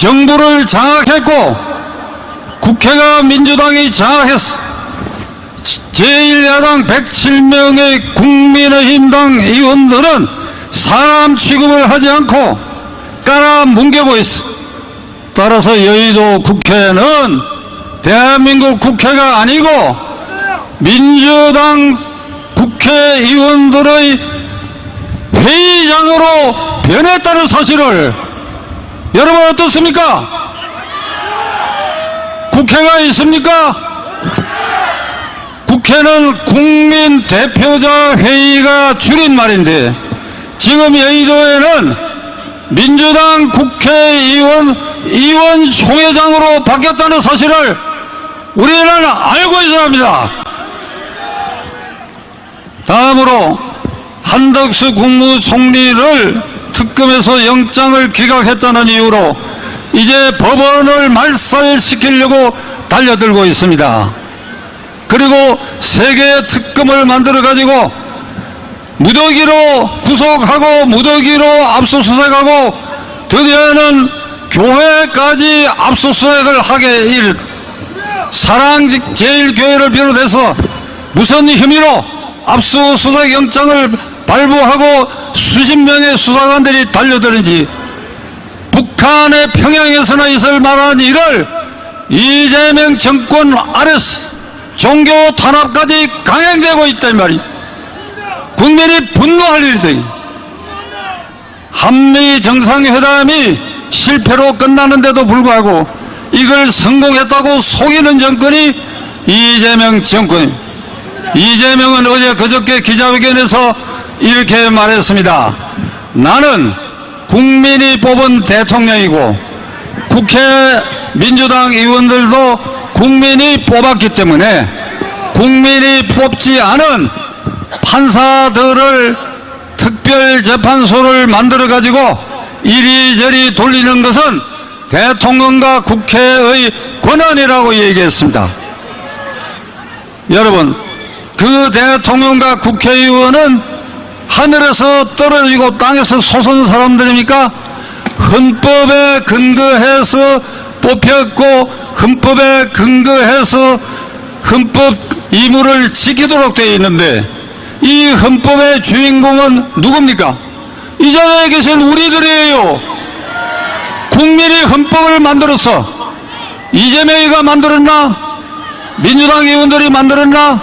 정부를 장악했고 국회가 민주당이 장악했어. 제1야당 107명의 국민의힘당 의원들은 사람 취급을 하지 않고 깔아 뭉개고 있어. 따라서 여의도 국회는 대한민국 국회가 아니고 민주당 국회의원들의 회의장으로 변했다는 사실을 여러분 어떻습니까? 국회가 있습니까? 국회는 국민 대표자 회의가 줄임말인데 지금 여의도에는 민주당 국회의원 의원 총회장으로 바뀌었다는 사실을 우리는 알고 있어야 합니다. 다음으로 한덕수 국무총리를 특검에서 영장을 기각했다는 이유로 이제 법원을 말살시키려고 달려들고 있습니다. 그리고 세 개의 특검을 만들어 가지고 무더기로 구속하고 무더기로 압수수색하고 드디어는 교회까지 압수수색을 하게 일 사랑 제일교회를 비롯해서 무슨 혐의로 압수수색 영장을 발부하고 수십 명의 수사관들이 달려드는지 북한의 평양에서나 있을 만한 일을 이재명 정권 아래서 종교 탄압까지 강행되고 있단 말이 국민이 분노할 일이다. 한미 정상회담이 실패로 끝나는데도 불구하고 이걸 성공했다고 속이는 정권이 이재명 정권입니다. 이재명은 어제 그저께 기자회견에서 이렇게 말했습니다. 나는 국민이 뽑은 대통령이고 국회 민주당 의원들도 국민이 뽑았기 때문에 국민이 뽑지 않은 판사들을 특별재판소를 만들어 가지고 이리저리 돌리는 것은 대통령과 국회의 권한이라고 얘기했습니다. 여러분, 그 대통령과 국회의원은 하늘에서 떨어지고 땅에서 솟은 사람들입니까? 헌법에 근거해서 뽑혔고 헌법에 근거해서 헌법 의무를 지키도록 되어 있는데 이 헌법의 주인공은 누굽니까? 이 자리에 계신 우리들이에요. 국민이 헌법을 만들었어. 이재명이가 만들었나? 민주당 의원들이 만들었나?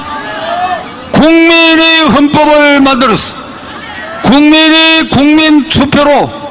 국민이 헌법을 만들었어. 국민이 국민 투표로